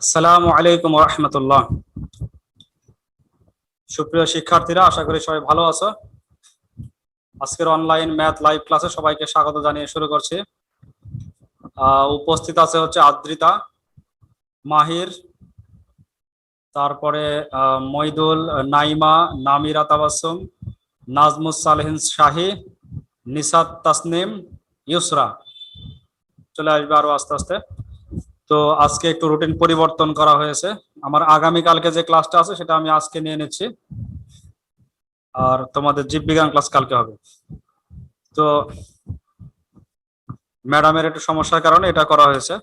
আসসালামু আলাইকুম রহমতুল্লাহ। সুপ্রিয় শিক্ষার্থীরা, আশা করি সবাই ভালো আছো। আজকের অনলাইন ম্যাথ লাইভ ক্লাসে সবাইকে স্বাগত জানিয়ে শুরু করছি। উপস্থিত আছে হচ্ছে আদ্রিতা, মাহির, তারপরে মইদুল, নাইমা, নামিরা তাবাসুম নাজমুস সালেহিন শাহি নিসাত তাসনিম, ইউসরা। চলে আসবে আরও আস্তে আস্তে। তো আজকে একটু রুটিন পরিবর্তন করা হয়েছে। আমার আগামী কালকে যে ক্লাসটা আছে, সেটা আমি আজকে নিয়ে নিচ্ছি। আর তোমাদের জীববিজ্ঞান ক্লাস কালকে হবে। তো ম্যাডামের একটু সমস্যার কারণে এটা করা হয়েছে।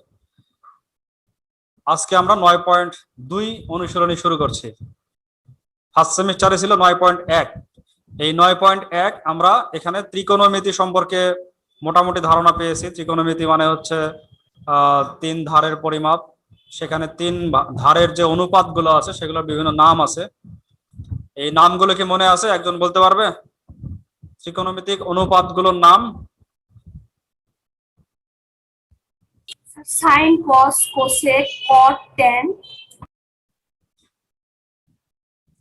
আজকে আমরা নয় পয়েন্ট দুই অনুশীলনী শুরু করছি। ফার্স্ট সেমিস্টারে ছিল নয় পয়েন্ট এক। এই নয় পয়েন্ট এক আমরা এখানে ত্রিকোণমিতি সম্পর্কে মোটামুটি ধারণা পেয়েছি। ত্রিকোণমিতি মানে হচ্ছে তিন ধারের পরিমাপ। সেখানে তিন ধারের যে অনুপাতগুলো আছে সেগুলোর বিভিন্ন নাম আছে। এই নামগুলো কি মনে আছে? একজন বলতে পারবে? ত্রিকোণমিতিক অনুপাতগুলোর নাম? Sine cos cosec cot tan.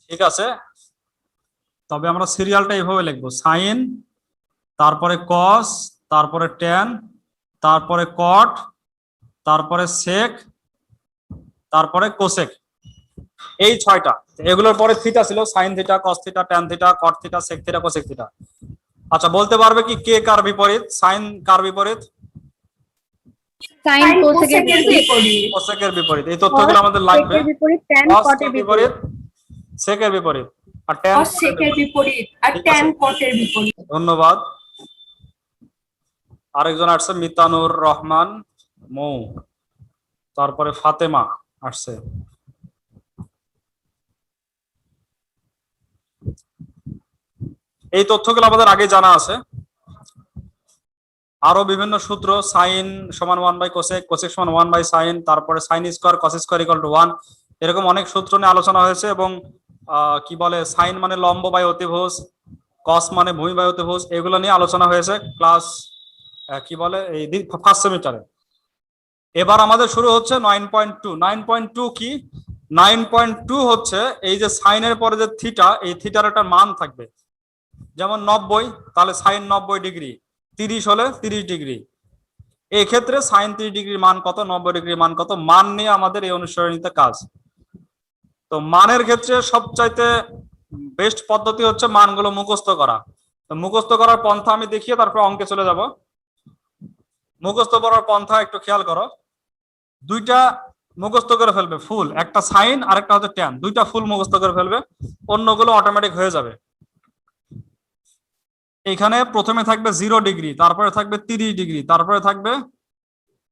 ঠিক আছে। তবে আমরা সিরিয়ালটা এইভাবে লিখব। সাইন তারপরে কস তারপরে ট্যান তারপরে কট তারপরে সেক তারপরে কোসেক এই ছয়টা। এগুলোর পরে থিটা ছিল sine theta cos theta tan theta cot theta sec theta cosec theta আচ্ছা বলতে পারবে কি কে কার বিপরীত? সাইন কার বিপরীত? সাইন কোসেকের বিপরীত। কোসেকের বিপরীত। এই তথ্যগুলো আমাদের লাগবে। বিপরীত ট্যান কটের বিপরীত সেকের বিপরীত। আর ট্যান সেকের বিপরীত আর ট্যান কটের বিপরীত। ধন্যবাদ। আরেকজন আসছে মিতানুর রহমান। মৌ, তারপরে ফাতেমা আসছে। এই তথ্যগুলো আমাদের আগে জানা আছে। আরও বিভিন্ন সূত্র, সাইন সমান ওয়ান বাই কোসেক কোসেক সমান ওয়ান বাই সাইন, তারপরে sine square, cos square equal to one এরকম অনেক সূত্র নিয়ে আলোচনা হয়েছে এবং কি বলে, সাইন মানে লম্ব বাই অতিভুজ, কস মানে ভূমি বায়ু অতিভুজ, এগুলো নিয়ে আলোচনা হয়েছে। ক্লাস কি বলে, এই ফার্স্ট সেমিস্টারে। এবার আমাদের শুরু হচ্ছে nine point two nine point two কি? নাইন পয়েন্ট টু হচ্ছে এই যে সাইনের পরে যে থিটা এই থিটার একটা মান থাকবে। যেমন নব্বই, তাহলে সাইন নব্বই ডিগ্রি। তিরিশ হলে তিরিশ ডিগ্রি। এই ক্ষেত্রে সাইন তিরিশ ডিগ্রির মান কত, নব্বই ডিগ্রির মান কত? মান নিয়ে আমাদের এই অনুসরণীতে কাজ। তো মানের ক্ষেত্রে সবচাইতে বেস্ট পদ্ধতি হচ্ছে মানগুলো মুখস্থ করা। তো মুখস্থ করার পন্থা আমি দেখিয়ে তারপর অঙ্কে চলে যাব। মুখস্থ করার পন্থা একটু খেয়াল করো। দুইটা মুখস্থ করে ফেলবে, ফুল। একটা সাইন আর একটা হচ্ছে ট্যান দুইটা ফুল মুখস্থ করে ফেলবে, অন্যগুলো অটোমেটিক হয়ে যাবে। এখানে প্রথমে থাকবে জিরো ডিগ্রি তারপরে থাকবে তিরিশ ডিগ্রি তারপরে থাকবে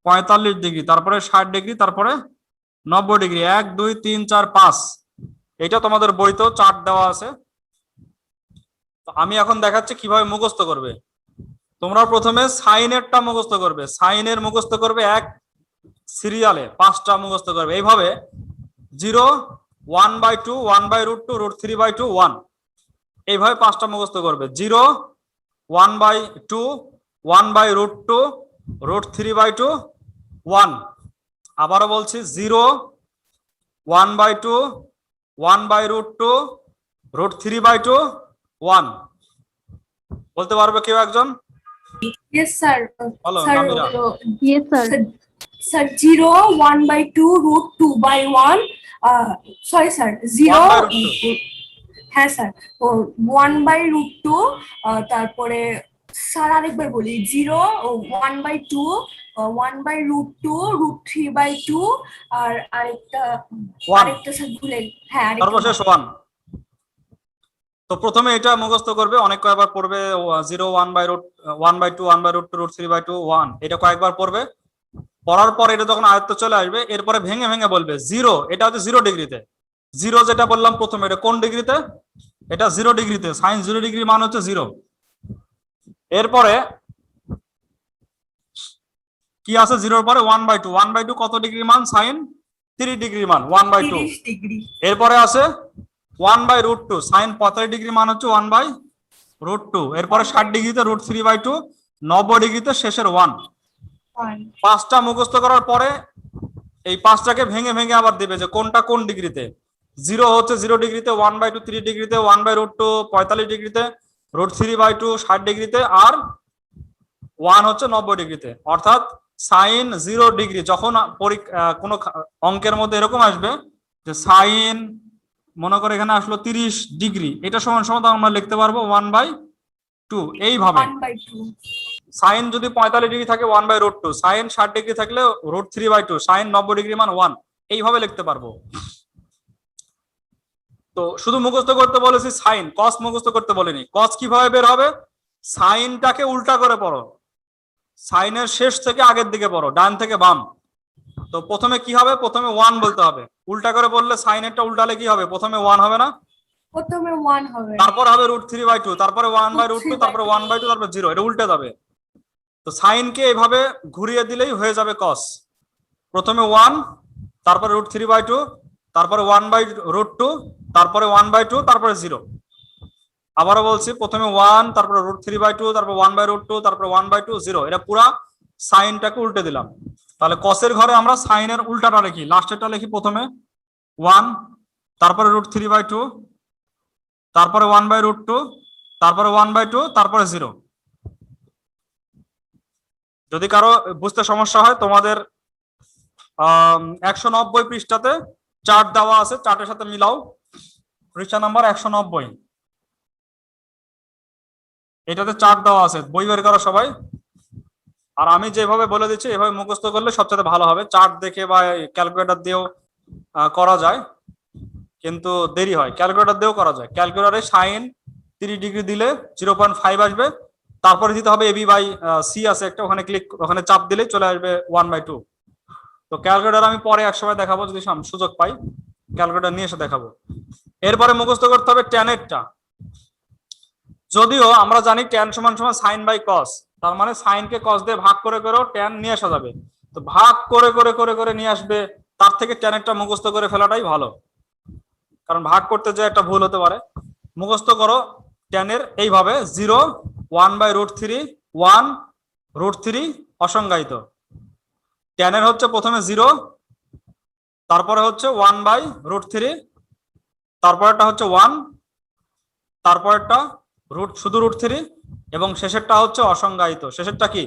পঁয়তাল্লিশ ডিগ্রি তারপরে ষাট ডিগ্রি তারপরে নব্বই ডিগ্রি এক, দুই, তিন, চার, পাঁচ। এটা তোমাদের বইতেও চার্ট দেওয়া আছে। আমি এখন দেখাচ্ছি কীভাবে মুখস্থ করবে। তোমরা প্রথমে সাইনেরটা মুখস্থ করবে। সাইনের মুখস্থ করবে এক সিরিয়ালে পাঁচটা মুখস্থ করবে। এইভাবে zero one by two one by root two root three by two one. এইভাবে পাঁচটা মুখস্থ করবে। Zero one by two one by root two root three by two one. আবারও বলছি zero one by two one by root two root three by two one. বলতে পারবে কেউ একজন? বলো, sir zero one by two root two by one sorry sir zero. হ্যাঁ sir one by root two তারপরে sir আরেকবার বলি zero one by two one by root two root three by two আর আরেকটা. আরেকটা স্যার ভুলে হ্যাঁ সর্বশেষ one তো প্রথমে এটা মুখস্থ করবে অনেক কয়েকবার পড়বে zero one by root one by two one by root two root three by two one এটা কয়েকবার পড়বে। পড়ার পর এটা যখন আয়ত্ত চলে আসবে এরপরে ভেঙে ভেঙে বলবে জিরো এটা হচ্ছে জিরো ডিগ্রিতে জিরো যেটা বললাম প্রথমে এটা কোন ডিগ্রিতে এটা জিরো ডিগ্রিতে সাইন জিরো ডিগ্রি মান হচ্ছে জিরো এরপরে কি আছে জিরোর পরে? One by two one by two কত ডিগ্রি মান? সাইন থ্রি ডিগ্রি মান ওয়ান বাই টু এরপরে আছে one by root two sine পঁয়তাল্লিশ ডিগ্রি মান হচ্ছে ওয়ান বাই রুট টু এরপরে ষাট ডিগ্রিতে রুট থ্রি বাই টু নব্বই ডিগ্রিতে শেষের ওয়ান পাঁচটা মুখস্থ করার পরে এই পাঁচটাকে ভেঙে ভেঙে আবার দিবে যে কোনটা কোন ডিগ্রিতে? জিরো হচ্ছে জিরো ডিগ্রিতে ওয়ান বাই টু থ্রি ডিগ্রিতে ওয়ান বাই রুট টু পঁয়তাল্লিশ ডিগ্রিতে রুট থ্রি বাই টু ষাট ডিগ্রিতে আর ওয়ান হচ্ছে নব্বই ডিগ্রিতে। অর্থাৎ সাইন জিরো ডিগ্রি যখন কোনো অঙ্কের মধ্যে এরকম আসবে যে সাইন মনে করে এখানে আসলো তিরিশ ডিগ্রি এটা সমান সমান আমরা লিখতে পারব ওয়ান বাই টু এইভাবে। সাইন যদি পঁয়তাল্লিশ ডিগ্রি থাকে one by root two sine ষাট ডিগ্রি থাকলে root three by two sine নব্বই ডিগ্রি মান ওয়ান এইভাবে লিখতে পারব। তো শুধু মুখস্থ করতে বলেছি সাইন কস মুখস্থ করতে বলিনি। কস কীভাবে বের হবে? সাইনটাকে উল্টা করে পড়ো। সাইনের শেষ থেকে আগের দিকে পড়ো ডান থেকে বাম। তো প্রথমে কি হবে? প্রথমে ওয়ান বলতে হবে। উল্টা করে বললে সাইনেরটা উল্টালে কি হবে? প্রথমে ওয়ান হবে না? প্রথমে ওয়ান হবে। তারপর হবে রুট থ্রি বাই টু তারপরে ওয়ান বাই রুট টু 3 তারপরে ওয়ান বাই টু তারপরে জিরো এটা উল্টে যাবে। তো সাইনকে এভাবে ঘুরিয়ে দিলেই হয়ে যাবে কস প্রথমে ওয়ান তারপরে রুট থ্রি বাই টু তারপরে ওয়ান বাই রুট টু তারপরে ওয়ান বাই টু তারপরে জিরো আবারও বলছি, প্রথমে ওয়ান তারপরে রুট থ্রি বাই টু তারপর ওয়ান বাই রুট টু তারপরে ওয়ান বাই টু জিরো এটা পুরা সাইনটাকে উল্টে দিলাম। তাহলে কসের ঘরে আমরা সাইনের উল্টাটা লিখি লাস্টেরটা লিখি প্রথমে। ওয়ান তারপরে রুট থ্রি বাই টু তারপরে ওয়ান বাই রুট টু তারপরে ওয়ান বাই টু তারপরে জিরো যদি কারও বুঝতে সমস্যা হয়, তোমাদের একশো নব্বই পৃষ্ঠাতে চার্ট দেওয়া আছে চার্টের সাথে মিলাও। পৃষ্ঠা নাম্বার একশো নব্বই। এটাতে চার্ট দেওয়া আছে, বই বের করো সবাই। আর আমি যেভাবে বলে দিচ্ছি, এভাবে মুখস্থ করলে সবচেয়ে ভালো হবে। চার্ট দেখে বা ক্যালকুলেটর দিয়েও করা যায়। কিন্তু দেরি হয়। ক্যালকুলেটর দিয়েও করা যায়। ক্যালকুলেটরে সাইন তিরিশ ডিগ্রি দিলে জিরো পয়েন্ট ফাইভ আসবে। তারপরে দিতে হবে এবি বাই সি আছে একটা, ওখানে ক্লিক ওখানে চাপ দিলেই চলে আসবে ওয়ান বাই টু তো ক্যালকুলেটর আমি পরে এক সময় দেখাবো যদি সুযোগ পাই। ক্যালকুলেটর নিয়ে এসে দেখাবো। এরপরে মুখস্থ করতে হবে ট্যানেরটা যদিও আমরা জানি ট্যান সমান সমান সাইন বাই কস তার মানে সাইনকে কস দিয়ে ভাগ করে করেও ট্যান নিয়ে আসা যাবে। তো ভাগ করে করে করে করে নিয়ে আসবে, তার থেকে ট্যানেরটা মুখস্থ করে ফেলাটাই ভালো। কারণ ভাগ করতে যে একটা ভুল হতে পারে। মুখস্থ করো টেনের এইভাবে zero one by root three one root three অসংজ্ঞায়িত। টেনের হচ্ছে প্রথমে জিরো তারপরে হচ্ছে ওয়ান বাই রুট থ্রি তারপরেরটা হচ্ছে ওয়ান তারপরেরটা রুট শুধু রুট থ্রি এবং শেষেরটা হচ্ছে অসংজ্ঞায়িত। শেষেরটা কি?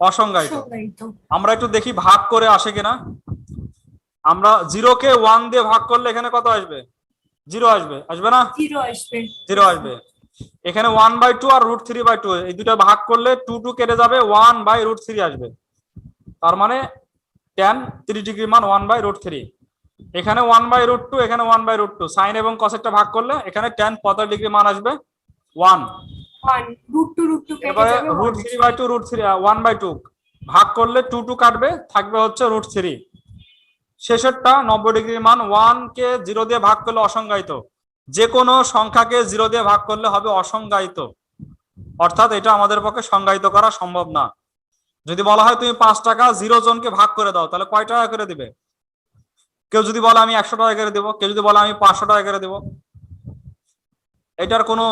অসংজ্ঞায়িত। আমরা একটু দেখি ভাগ করে আসে কিনা। আমরা জিরো কে ওয়ান দিয়ে ভাগ করলে এখানে কত আসবে? জিরো আসবে। আসবে না? জিরো আসবে। জিরো আসবে। এখানে ওয়ান বাই টু আর রুট থ্রি বাই টু এই দুটো ভাগ করলে টু টু কেটে যাবে ওয়ান বাই রুট থ্রি আসবে। তার মানে টেন থ্রি ডিগ্রি মান ওয়ান বাই রুট থ্রি এখানে ওয়ান বাই রুট টু এখানে one by root two sine এবং কসেটটা ভাগ করলে এখানে টেন পঁয়তাল্লিশ ডিগ্রি মান আসবে ওয়ান এবারে root three by two root three one by two ভাগ করলে টু টু কাটবে থাকবে হচ্ছে রুট থ্রি শেষেরটা নব্বই ডিগ্রি মান ওয়ান কে জিরো দিয়ে ভাগ করলে অসংজ্ঞায়িত। যে কোনো সংখ্যাকে জিরো দিয়ে ভাগ করলে হবে অসংজ্ঞায়িত। অর্থাৎ এটা আমাদের পক্ষে সংজ্ঞায়িত করা সম্ভব না। যদি বলা হয় তুমি পাঁচ টাকা জিরো জনকে ভাগ করে দাও, তাহলে কয় টাকা করে দিবে? কেউ যদি বলে আমি একশো টাকা করে দেবো, কেউ যদি বলে আমি পাঁচশো টাকা করে দেবো, এটার কোনো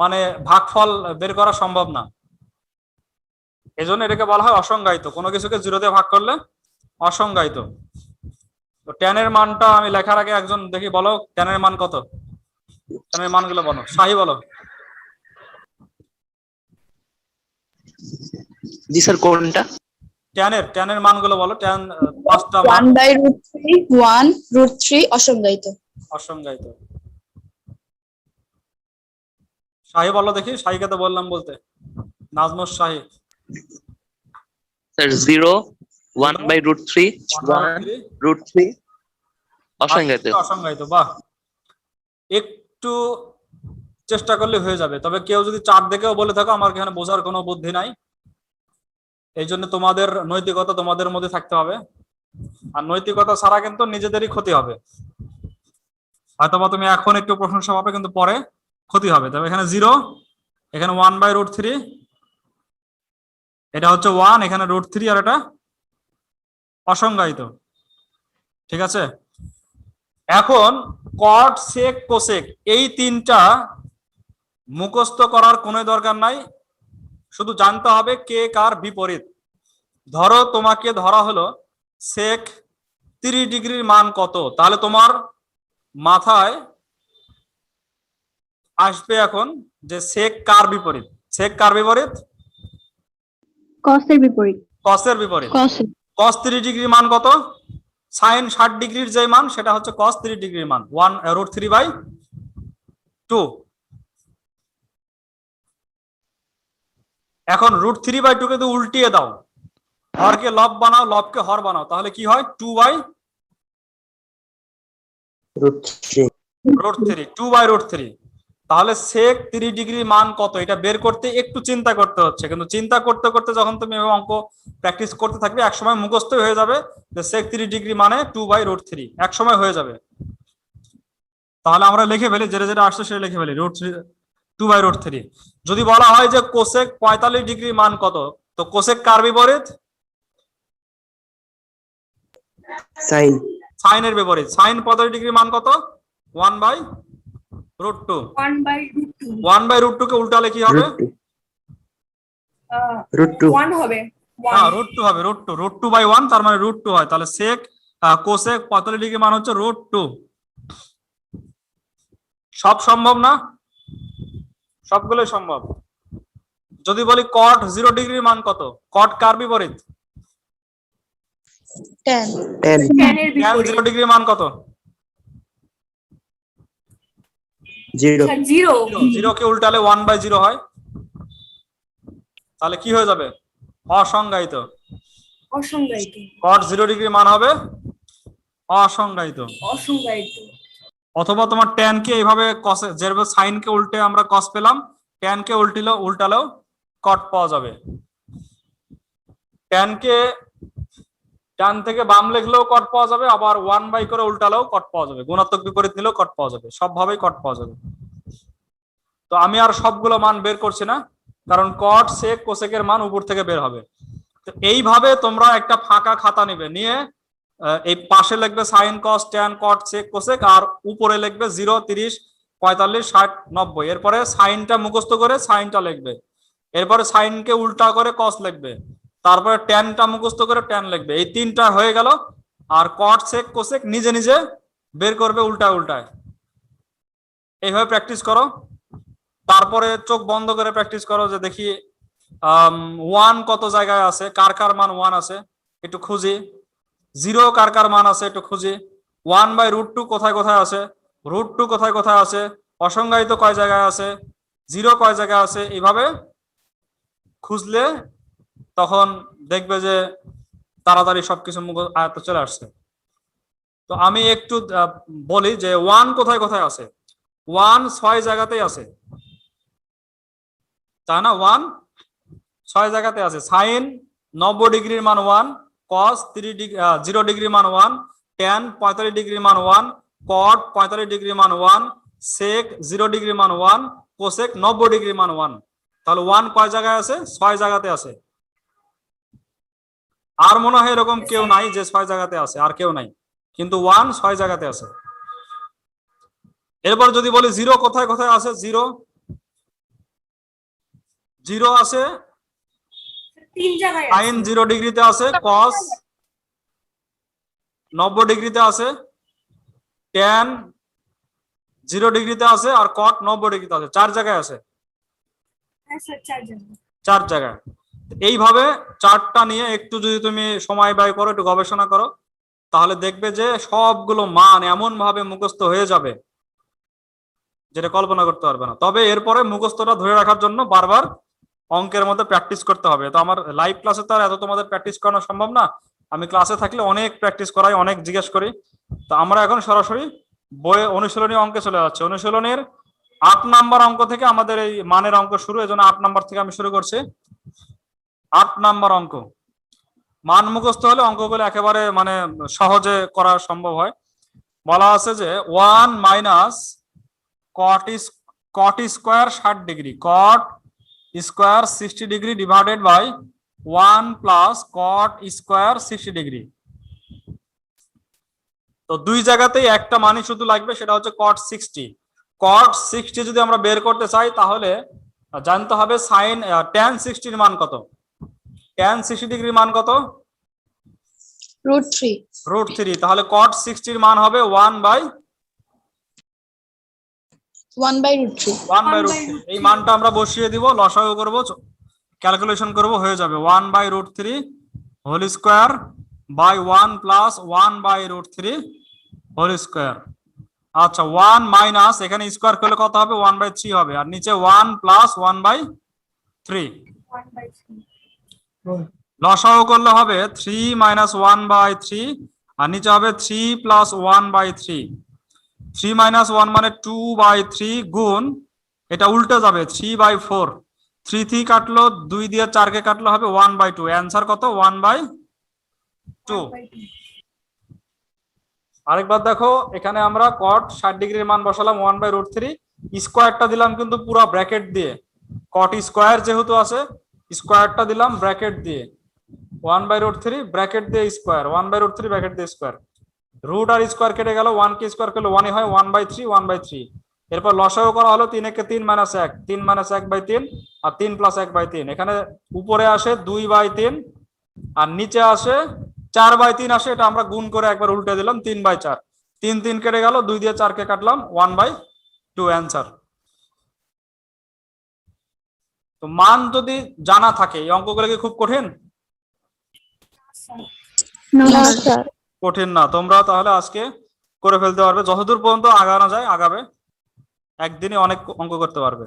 মানে ভাগফল বের করা সম্ভব না। এজন্য এটাকে বলা হয় অসংজ্ঞায়িত। কোনো কিছুকে জিরো দিয়ে ভাগ করলে অসংজ্ঞায়িত। তো টেনের মানটা আমি লেখার আগে একজন দেখি, বলো টেনের মান কত? টেনের মানগুলো বলো শাহি বলো। জি স্যার কোনটা? টেনের টেনের মানগুলো বলো টেন পাঁচটা মান। One by root three one root three অসংজ্ঞায়িত অসংজ্ঞায়িত শাহি বলো দেখি শাহিকে তো বললাম বলতে। Nazmus Shahi. Sir zero one by root three one root three. অসংজ্ঞায়িত অসংজ্ঞায়িত বাহ। একটু চেষ্টা করলে হয়ে যাবে। তবে কেউ যদি চার দেখেও বলে থাকো, আমার এখানে বোঝার কোনো বুদ্ধি নাই। এই জন্য তোমাদের নৈতিকতা তোমাদের মধ্যে থাকতে হবে। আর নৈতিকতা ছাড়া কিন্তু নিজেদেরই ক্ষতি হবে। হয়তোবা তুমি এখন একটু প্রশংসা পাবে, কিন্তু পরে ক্ষতি হবে। তবে এখানে জিরো এখানে ওয়ান বাই রুট থ্রি এটা হচ্ছে ওয়ান এখানে রুট থ্রি আর এটা অসংজ্ঞায়িত। ঠিক আছে? এখন কট সেক কোসেক এই তিনটা মুখস্থ করার কোনো দরকার নাই। শুধু জানতে হবে কে কার বিপরীত। ধরো তোমাকে ধরা হলো সেক তিরিশ ডিগ্রির মান কত? তাহলে তোমার মাথায় আসবে এখন যে সেক কার বিপরীত? সেক কার বিপরীত? কসের বিপরীত। কসের বিপরীত। কস কস তিরিশ ডিগ্রির মান কত? সাইন ষাট ডিগ্রির যে মান সেটা হচ্ছে কস থ্রি ডিগ্রির মান। One root three by two এখন রুট থ্রি বাই টু কে তো উল্টিয়ে দাও। হরকে লব বানাও লবকে হর বানাও। তাহলে কি হয়? Two by root three two by root three তাহলে সেক তিরিশ ডিগ্রির মান কত? এটা বের করতে একটু চিন্তা করতে হচ্ছে। কিন্তু চিন্তা করতে করতে যখন তুমি এভাবে অঙ্ক প্র্যাকটিস করতে থাকবে এক সময় মুখস্থ হয়ে যাবে যে সেক তিরিশ ডিগ্রি মানে টু বাই রুট থ্রি এক সময় হয়ে যাবে। তাহলে আমরা লিখে ফেলি যেটা যেটা আসছে সেটা লিখে ফেলি। Root three two by root three যদি বলা হয় যে কোসেক পঁয়তাল্লিশ ডিগ্রি মান কত? তো কোসেক কার বিপরীত? Sine, সাইনের বিপরীত। সাইন পঁয়তাল্লিশ ডিগ্রি মান কত? One by root two one by root two root two কে উল্টালে কি হবে? Root two, ওয়ান হবে। হ্যাঁ রুট টু হবে root two root two by one তার মানে রুট টু হয়। তাহলে সেক কোসেক পঁয়তাল্লিশ ডিগ্রি মান হচ্ছে রুট টু সব সম্ভব না? সবগুলোই সম্ভব। যদি বলি কট জিরো ডিগ্রির মান কত? কট কার বিপরীত? জিরো ডিগ্রির মান কত? Zero, zero. জিরো কে উল্টালে ওয়ান বাই জিরো হয়। তাহলে কি হয়ে যাবে? অসংজ্ঞায়িত। অসংজ্ঞায়িত। কট জিরো ডিগ্রির মান হবে অসংজ্ঞায়িত। অসংজ্ঞায়িত। অথবা তোমার ট্যান কে এইভাবে কসে যেভাবে সাইন কে উল্টে আমরা কস পেলাম ট্যান কে উল্টিলো উল্টালেও কট পাওয়া যাবে। ট্যান কে ডান থেকে বাম লিখলেও কট পাওয়া যাবে, আবার ওয়ান বাই করে উল্টালেও কট পাওয়া যাবে। গুণাত্মক বিপরীত নিলেও কট পাওয়া যাবে সব ভাবেই কট পাওয়া যাবে। তো আমি আর সবগুলো মান বের করছি না, কারণ কট সেক কোসেকের মান উপর থেকে বের হবে। তো এইভাবে তোমরা একটা ফাঁকা খাতা নিবে, নিয়ে এই পাশে লিখবে sine cos tan cot sec cosec আর উপরে লিখবে জিরো তিরিশ, পঁয়তাল্লিশ, ষাট, নব্বই। এরপরে সাইনটা মুখস্থ করে সাইনটা লিখবে। এরপরে সাইনকে উল্টা করে কস লিখবে। তারপরে ট্যানটা মুখস্থ করে ট্যান লিখবে। এই তিনটা হয়ে গেল, আর কট সেক কোসেক নিজে নিজে বের করবে উল্টায় উল্টায়। এইভাবে প্র্যাকটিস করো। তারপরে চোখ বন্ধ করে প্র্যাকটিস করো যে দেখি ওয়ান কত জায়গায় আছে, কার কার মান ওয়ান আছে, একটু খুঁজি। জিরো কার কার মান আছে, একটু খুঁজি। ওয়ান বাই রুট টু কোথায় কোথায় আছে রুট টু কোথায় কোথায় আছে, অসংজ্ঞায়িত কয় জায়গায় আছে জিরো কয় জায়গায় আছে, এইভাবে খুঁজলে তখন দেখবে যে তাড়াতাড়ি সবকিছু মুখ আয়ত্ত চলে আসছে। তো আমি একটু বলি যে ওয়ান কোথায় কোথায় আছে? ওয়ান ছয় জায়গাতেই আছে। তাই না? ওয়ান ছয় জায়গাতে আছে। সাইন নব্বই ডিগ্রির মান one, cos three degree zero degree মান ওয়ান, ট্যান পঁয়তাল্লিশ ডিগ্রি মান ওয়ান, কট পঁয়তাল্লিশ ডিগ্রি মান ওয়ান, সেক জিরো ডিগ্রি মান ওয়ান, কোসেক নব্বই ডিগ্রি মান ওয়ান। তাহলে ওয়ান কয় জায়গায় আছে? ছয় জায়গাতে আছে। আর মনে হয় এরকম কেউ নাই যে ছয় জায়গাতে আছে আর কেউ নাই। কিন্তু ওয়ান ছয় জায়গাতে আছে। এরপর যদি বলি জিরো কোথায় কোথায় আছে? জিরো জিরো আছে। সাইন জিরো ডিগ্রিতে আছে কস নব্বই ডিগ্রিতে আছে ট্যান জিরো ডিগ্রিতে আছে আর কট নব্বই ডিগ্রিতে আছে। চার জায়গায় আছে। হ্যাঁ চার জায়গায়। এইভাবে চারটা নিয়ে একটু যদি তুমি সময় ব্যয় করো, একটু গবেষণা করো, তাহলে দেখবে যে সবগুলো মান এমন ভাবে মুখস্থ হয়ে যাবে যেটা কল্পনা করতে পারবে না। তবে এরপরে মুখস্থটা ধরে রাখার জন্য বারবার অঙ্কের মধ্যে প্র্যাকটিস করতে হবে। তো আমার লাইভ ক্লাসে তো আর এত তোমাদের প্র্যাকটিস করানো সম্ভব না। আমি ক্লাসে থাকলে অনেক প্র্যাকটিস করাই, অনেক জিজ্ঞেস করি। তো আমরা এখন সরাসরি বইয়ে অনুশীলনী অঙ্কে চলে যাচ্ছে। অনুশীলনের আট নাম্বার অঙ্ক থেকে আমাদের এই মানের অঙ্ক শুরু, এই জন্য আট নাম্বার থেকে আমি শুরু করছি। আট নাম্বার অঙ্ক। মান মুখস্থ হলে অঙ্কগুলো একেবারে মানে সহজে করা সম্ভব হয়। বলা আছে যে one minus cot is, cot square ষাট degree. Cot square sixty degree divided by one plus cot square sixty degree. তো দুই জায়গাতেই একটা মানই শুধু লাগবে, সেটা হচ্ছে কট সিক্সটি। কট সিক্সটি যদি আমরা বের করতে চাই, তাহলে জানতে হবে সাইন ট্যান সিক্সটির মান কত। ট্যান সিক্সটি ডিগ্রির মান কত? রুট থ্রি রুট থ্রি তাহলে কট সিক্সটির মান হবে one by one by root three one by One root এই মানটা আমরা বসিয়ে দিব লসাগু করব ক্যালকুলেশন করব হয়ে যাবে one by root three whole square by one plus one by root three whole square আচ্ছা ওয়ান মাইনাস এখানে স্কোয়ার করলে কত হবে? ওয়ান বাই থ্রি হবে আর নিচে one plus one by three লসাগু করলে হবে three minus one by three আর নিচে হবে three plus one by three three minus one মানে টু বাই থ্রি গুণ, এটা উল্টে যাবে three by four three three কাটলো, দুই দিয়ে চারকে কাটলো হবে ওয়ান বাই টু অ্যান্সার কত? ওয়ান বাই টু আরেকবার দেখো, এখানে আমরা কট ষাট ডিগ্রির মান বসালাম ওয়ান বাই রুট থ্রি স্কোয়ারটা দিলাম কিন্তু পুরো ব্র্যাকেট দিয়ে। কট স্কোয়ার যেহেতু আছে স্কোয়ারটা দিলাম ব্র্যাকেট দিয়ে। One by root three, bracket দিয়ে square. One by root three, bracket দিয়ে স্কোয়ার। রুট আর স্কোয়ার কেটে গেল, ওয়ান কে স্কোয়ার করলে ওয়ানই হয়, one by three, one by three. এরপর লসাগু করা হলো তিন একে তিন মাইনাস এক। তিন মাইনাস এক বাই তিন আর তিন প্লাস এক বাই তিন। এখানে উপরে আসে দুই বাই তিন আর নিচে আসে চার বাই তিন আসে। এটা আমরা গুণ করে একবার উল্টে দিলাম, তিন বাই চার। তিন তিন কেটে গেল, দুই দিয়ে চারকে কাটলাম, ওয়ান বাই টু অ্যান্সার। তো মান যদি জানা থাকে এই অঙ্কগুলো কি খুব কঠিন? কঠিন না। তোমরা তাহলে আজকে করে ফেলতে পারবে। যতদূর পর্যন্ত আগানো যায় আগাবে। একদিনে অনেক অঙ্ক করতে পারবে।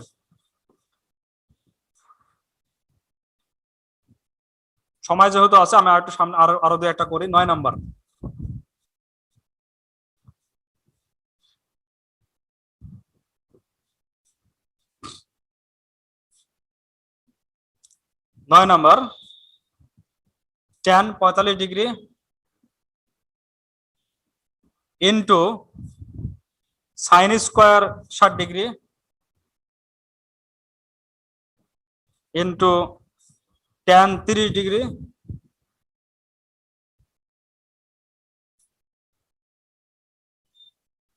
সময় যেহেতু আছে আমি আরেকটু সামনে আরও আরও দু একটা করি। নয় নাম্বার। নয় নাম্বার। টেন পঁয়তাল্লিশ ডিগ্রি ইন্টু সাইন স্কোয়ার ষাট ডিগ্রি ইন্টু টেন তিরিশ degree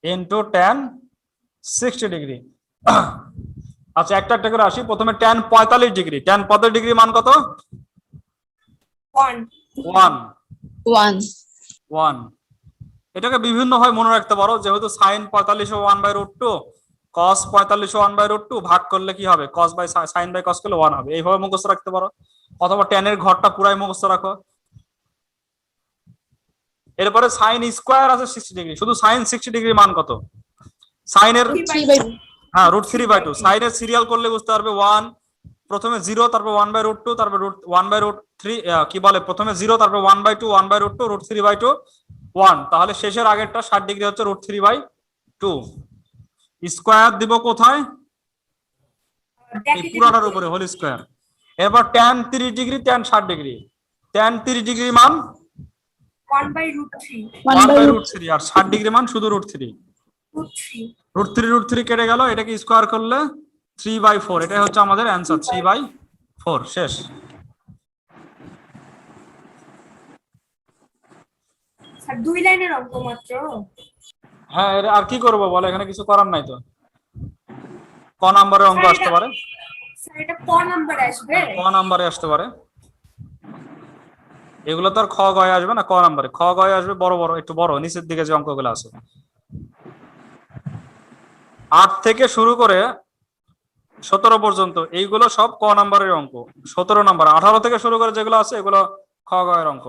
into tan sixty degree. আচ্ছা একটা একটা করে আসি। প্রথমে টেন পঁয়তাল্লিশ ডিগ্রি। টেন পঁয়তাল্লিশ ডিগ্রি মান কত? ওয়ান ওয়ান এটাকে বিভিন্ন হয় মনে রাখতে পারো যেহেতু সাইন পঁয়তাল্লিশ one by root two cos পঁয়তাল্লিশ ওয়ান বাই রুট টু ভাগ করলে কি হবে? Cos by sine by cos করলে ওয়ান হবে। এইভাবে মুখস্থ রাখতে পারো। অথবা টেনের ঘরটা পুরাই মুখস্থ রাখো। এরপরে সাইন স্কোয়ার আছে সিক্সটি ডিগ্রি। শুধু সাইন সিক্সটি ডিগ্রি মান কত? সাইনের হ্যাঁ রুট থ্রি বাই টু সাইনের সিরিয়াল করলে বুঝতে পারবে ওয়ান প্রথমে জিরো তারপর ওয়ান বাই রুট টু তারপর root one by root three কি বলে? প্রথমে জিরো তারপর one by two one by root two root three by two one তাহলে শেষের আগেরটা ষাট ডিগ্রি হচ্ছে root three by two square দিব কোথায়? এই পুরাটার উপরে হোল স্কোয়ার এরপর ট্যান তিরিশ ডিগ্রি ট্যান ষাট ডিগ্রি। ট্যান তিরিশ ডিগ্রি মান? ওয়ান বাই রুট থ্রি আর ষাট ডিগ্রি মান শুধু root three root three root three কেটে গেল এটাকে স্কোয়ার করলে থ্রি বাই ফোর এটাই হচ্ছে আমাদের অ্যান্সার থ্রি বাই ফোর শেষ। দুই লাইনের অঙ্ক মাত্র। হ্যাঁ আর কি করব বলো এখানে কিছু করার নাই তো। ক নাম্বারের অঙ্ক আসতে পারে? স্যার এটা ক নাম্বার আসবে? ক নাম্বারে আসতে পারে। এগুলো তো আর খ গয়ে আসবে না ক নাম্বারে। খ গয়ে আসবে বড় বড় একটু বড় নিচের দিকে যে অঙ্কগুলো আছে। আট থেকে শুরু করে সতেরো পর্যন্ত এইগুলো সব ক নাম্বারের অঙ্ক। সতেরো নাম্বার আঠারো থেকে শুরু করে যেগুলো আছে এগুলো খ গয়ের অঙ্ক।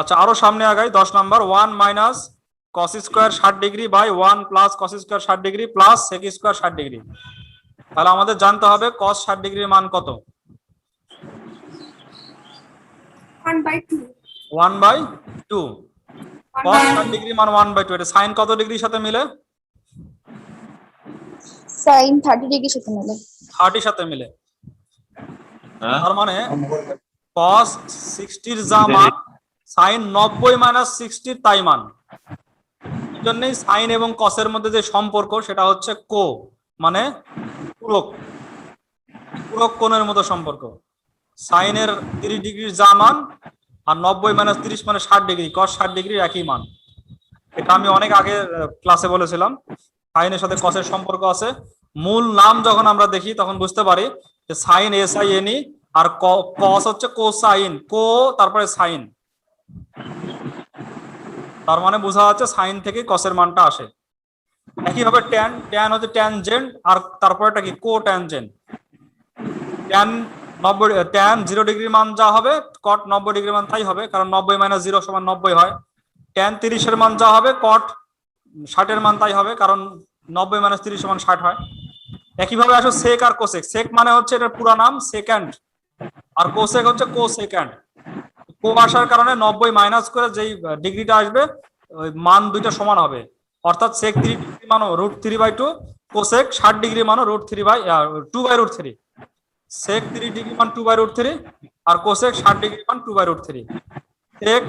আচ্ছা আরও সামনে আগাই দশ number one minus cos square ষাট degree by one plus cos square ষাট ডিগ্রি প্লাস সেক স্কোয়ার ষাট ডিগ্রি। তাহলে আমাদের জানতে হবে কস ষাট ডিগ্রির মান কত? One by two. বাই ষাট ডিগ্রি মান ওয়ান বাই টু এটা সাইন কত ডিগ্রির সাথে মিলে? সাইন থার্টি ডিগ্রি সাথে মিলে। থার্টির সাথে মিলে। তার মানে কস সিক্সটির যা মান সাইন নব্বই মাইনাস সিক্সটির তাই মান। জন্যই সাইন এবং কসের মধ্যে যে সম্পর্ক সেটা হচ্ছে কো মানে পূরক। পূরক কোণের মতো সম্পর্ক। সাইনের তিরিশ ডিগ্রির যা মান আর নব্বই মাইনাস তিরিশ মানে ষাট ডিগ্রি কস ষাট ডিগ্রির একই মান। এটা আমি অনেক আগে ক্লাসে বলেছিলাম। সাইনের সাথে কসের সম্পর্ক আছে। মূল নাম যখন আমরা দেখি, তখন বুঝতে পারি যে sine S I N E R cos হচ্ছে কো সাইন কো তারপরে সাইন তার মানে বোঝা যাচ্ছে সাইন থেকে কসের মানটা আসে। একইভাবে ট্যান ট্যান হচ্ছে ট্যানজেন্ট আর তারপরেটা কি? কো ট্যানজেন্ট ট্যান নব্বই ট্যান জিরো ডিগ্রি মান যা হবে কট নব্বই ডিগ্রি মান তাই হবে, কারণ নব্বই মাইনাস জিরো সমান নব্বই হয়। ট্যান তিরিশের মান যা হবে কট ষাটের মান তাই হবে, কারণ নব্বই মাইনাস তিরিশ সমান ষাট হয়। একইভাবে আসো সেক আর কোসেক সেক মানে হচ্ছে এটার পুরা নাম সেকেন্ড আর কোসেক হচ্ছে কো সেকেন্ড কো আসার কারণে নব্বই মাইনাস করে যেই ডিগ্রিটা আসবে, ওই মান দুইটা সমান হবে। অর্থাৎ সেক থ্রি ডিগ্রি মানো root three by two cosec ষাট ডিগ্রি মানো root three by two by root three sec three degree মান টু বাই রুট থ্রি আর কোসেক ষাট ডিগ্রি মান two by root three sec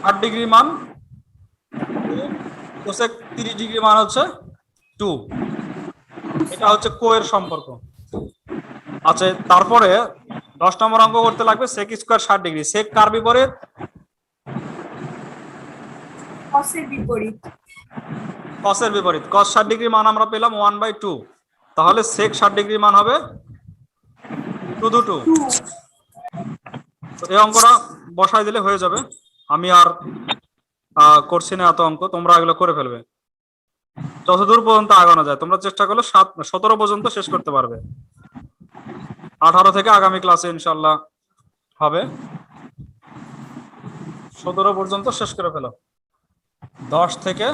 ষাট ডিগ্রি মান cosec তিরিশ ডিগ্রি মান হচ্ছে টু এটা হচ্ছে কো এর সম্পর্ক। আচ্ছা তারপরে দশ নম্বর অঙ্ক করতে লাগবে সেক স্কোয়ার ষাট ডিগ্রি। সেক কার বিপরীত? কসের বিপরীত। কসের বিপরীত। কস ষাট ডিগ্রি মান আমরা পেলাম ওয়ান বাই টু তাহলে সেক ষাট ডিগ্রি মান হবে দু টু এই অঙ্কটা বসাই দিলে হয়ে যাবে। আমি আর করছি না এত অঙ্ক, তোমরা এগুলো করে ফেলবে। যতদূর পর্যন্ত আগানো যায়, তোমরা চেষ্টা করলে সাত, সতেরো পর্যন্ত শেষ করতে পারবে। আঠারো থেকে আগামী ক্লাসে ইনশাল্লাহ হবে। সতেরো পর্যন্ত শেষ করে ফেলো। দশ থেকে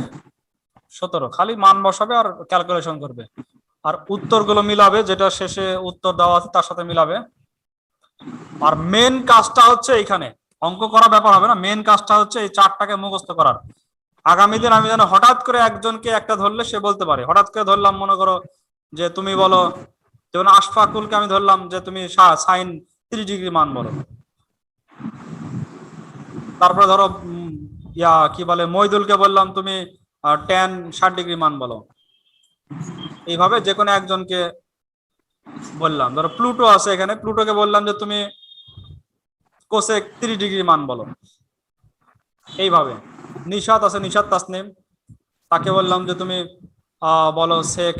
সতেরো, খালি মান বসাবে আর ক্যালকুলেশন করবে। আর উত্তরগুলো মিলাবে, যেটা শেষে উত্তর দেওয়া আছে তার সাথে মিলাবে। আর মেন কাজটা হচ্ছে এইখানে। অঙ্ক করা ব্যাপার হবে না। মেন কাজটা হচ্ছে এই চারটাকে মুখস্থ করার। আগামী দিন আমি যেন হঠাৎ করে একজনকে একটা ধরলে সে বলতে পারে। হঠাৎ করে ধরলাম, মনে করো যে তুমি বলো, যেমন আশফাকুলকে আমি ধরলাম যে তুমি সাইন ত্রিশ ডিগ্রি মান বলো। তারপরে ধরো ইয়া, কি বলে, মইদুলকে বললাম তুমি টেন ষাট ডিগ্রি মান বলো। এইভাবে যে কোনো একজনকে বললাম। ধরো প্লুটো আছে এখানে, প্লুটোকে বললাম যে তুমি কোসেক ত্রিশ ডিগ্রি মান বলো। এইভাবে। নিশাত আছে নিশাত তাসনিম তাকে বললাম যে তুমি বলো সেক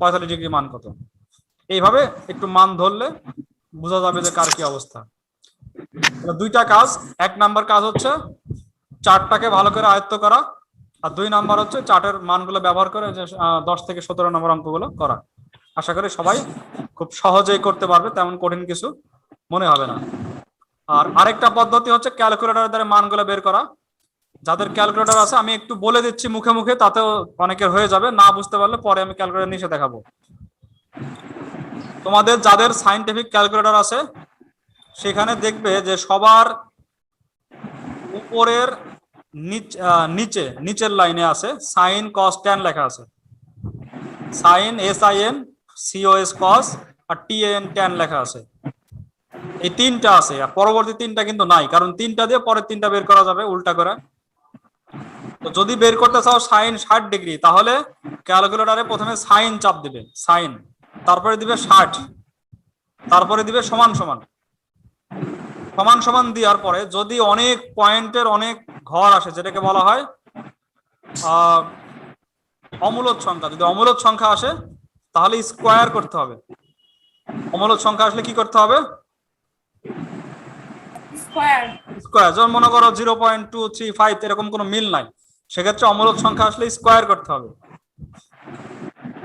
পঁয়তাল্লিশ ডিগ্রি মান কত। এইভাবে একটু মান ধরলে বোঝা যাবে যে কার কি অবস্থা। দুইটা কাজ। এক নাম্বার কাজ হচ্ছে, চারটাকে ভালো করে আয়ত্ত করা। আর দুই নাম্বার হচ্ছে চার্টের মানগুলো ব্যবহার করে যে দশ থেকে সতেরো নম্বর অঙ্কগুলো করা। আশা করি সবাই খুব সহজেই করতে পারবে, তেমন কঠিন কিছু মনে হবে না। আর আরেকটা পদ্ধতি হচ্ছে ক্যালকুলেটর দ্বারা মানগুলো বের করা। যাদের ক্যালকুলেটর আছে, আমি একটু বলে দিচ্ছি মুখে মুখে, তাতেও অনেকের হয়ে যাবে। না বুঝতে পারলে পরে আমি ক্যালকুলেটর নিচে দেখাবো। তোমাদের যাদের সাইন্টিফিক ক্যালকুলেটর আছে, সেখানে দেখবে যে সবার উপরের নিচ- নিচের লাইনে আছে সাইন কস ট্যান লেখা আছে। Sine S I N C O S cos R T N tan লেখা আছে। এই তিনটা আছে, আর পরবর্তী তিনটা কিন্তু নাই, কারণ তিনটা দিয়ে পরের তিনটা বের করা যাবে, উল্টা করে। তো যদি বের করতে চাও সাইন ষাট ডিগ্রি, তাহলে ক্যালকুলেটারে প্রথমে সাইন চাপ দিবে সাইন তারপরে দিবে ষাট, তারপরে দিবে সমান সমান। সমান সমান দেওয়ার পরে যদি অনেক পয়েন্টের অনেক ঘর আসে যেটাকে বলা হয় আহ, অমূলদ সংখ্যা যদি অমূলদ সংখ্যা আসে তাহলে স্কোয়ার করতে হবে। অমূলদ সংখ্যা আসলে কি করতে হবে? স্কোয়ার যেমন মনে করো zero point two three five এরকম কোনো মিল নাই। সেক্ষেত্রে অমূলদ সংখ্যা আসলে স্কোয়ার করতে হবে।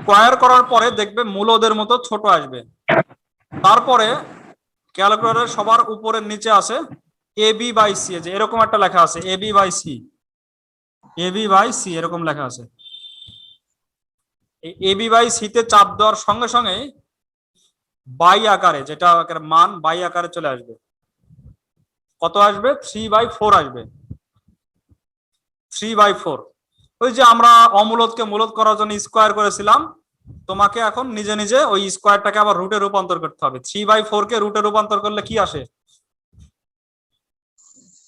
স্কোয়ার করার পরে দেখবে মূলদের মতো ছোট আসবে। তারপরে ক্যালকুলেটরের সবার উপরের নিচে আছে এ বি বাই সি যে এরকম একটা লেখা আছে A B by C A B by C এরকম লেখা আছে। এ বি বাই সিতে চাপ দেওয়ার সঙ্গে সঙ্গে বাই আকারে, যেটা মান বাই আকারে চলে আসবে। কত আসবে? থ্রি বাই ফোর আসবে। থ্রি বাই ফোর ওই যে আমরা অমূলতকে মূলত করার জন্য স্কোয়ার করেছিলাম তোমাকে এখন নিজে নিজে ওই স্কোয়ারটাকে আবার রুটে রূপান্তর করতে হবে। থ্রি বাই ফোর কে রুটে রূপান্তর করলে কি আসে?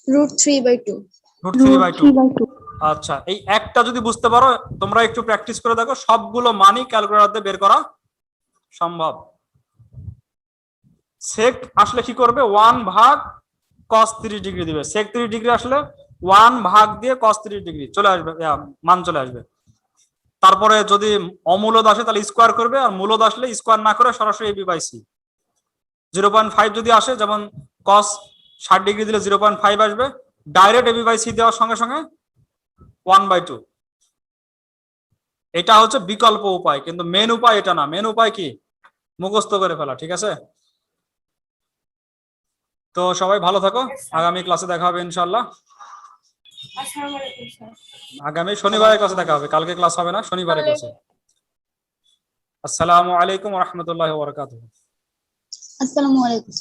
Root 3 by 2 root three by two three by two আচ্ছা এই একটা যদি বুঝতে পারো তোমরা একটু প্র্যাকটিস করে দেখো সবগুলো মানই ক্যালকুলেটর দিয়ে বের করা সম্ভব। সেক আসলে কি করবে? ওয়ান ভাগ কস তিরিশ ডিগ্রি দিবে। সেক তিরিশ ডিগ্রি আসলে ওয়ান ভাগ দিয়ে কস তিরিশ ডিগ্রি চলে আসবে মান চলে আসবে। তারপরে যদি অমূলদ আসে তাহলে স্কোয়ার করবে আর মূলদ আসলে স্কোয়ার না করে সরাসরি A B by C zero point five যদি আসে যেমন কস ষাট ডিগ্রি দিলে জিরো পয়েন্ট ফাইভ আসবে direct A B by C দেওয়ার সঙ্গে সঙ্গে ওয়ান বাই টু এটা হচ্ছে বিকল্প উপায় কিন্তু মেন উপায় এটা না। মেন উপায় কি? মুখস্থ করে ফেলা ঠিক আছে? তো সবাই ভালো থাকো। আগামী ক্লাসে দেখা হবে ইনশাল্লাহ আগামী শনিবারের কাছে দেখা হবে। কালকে ক্লাস হবে না শনিবারের কাছে আসসালামু আলাইকুম রহমতুল্লাহ বরকাত আসসালামু আলাইকুম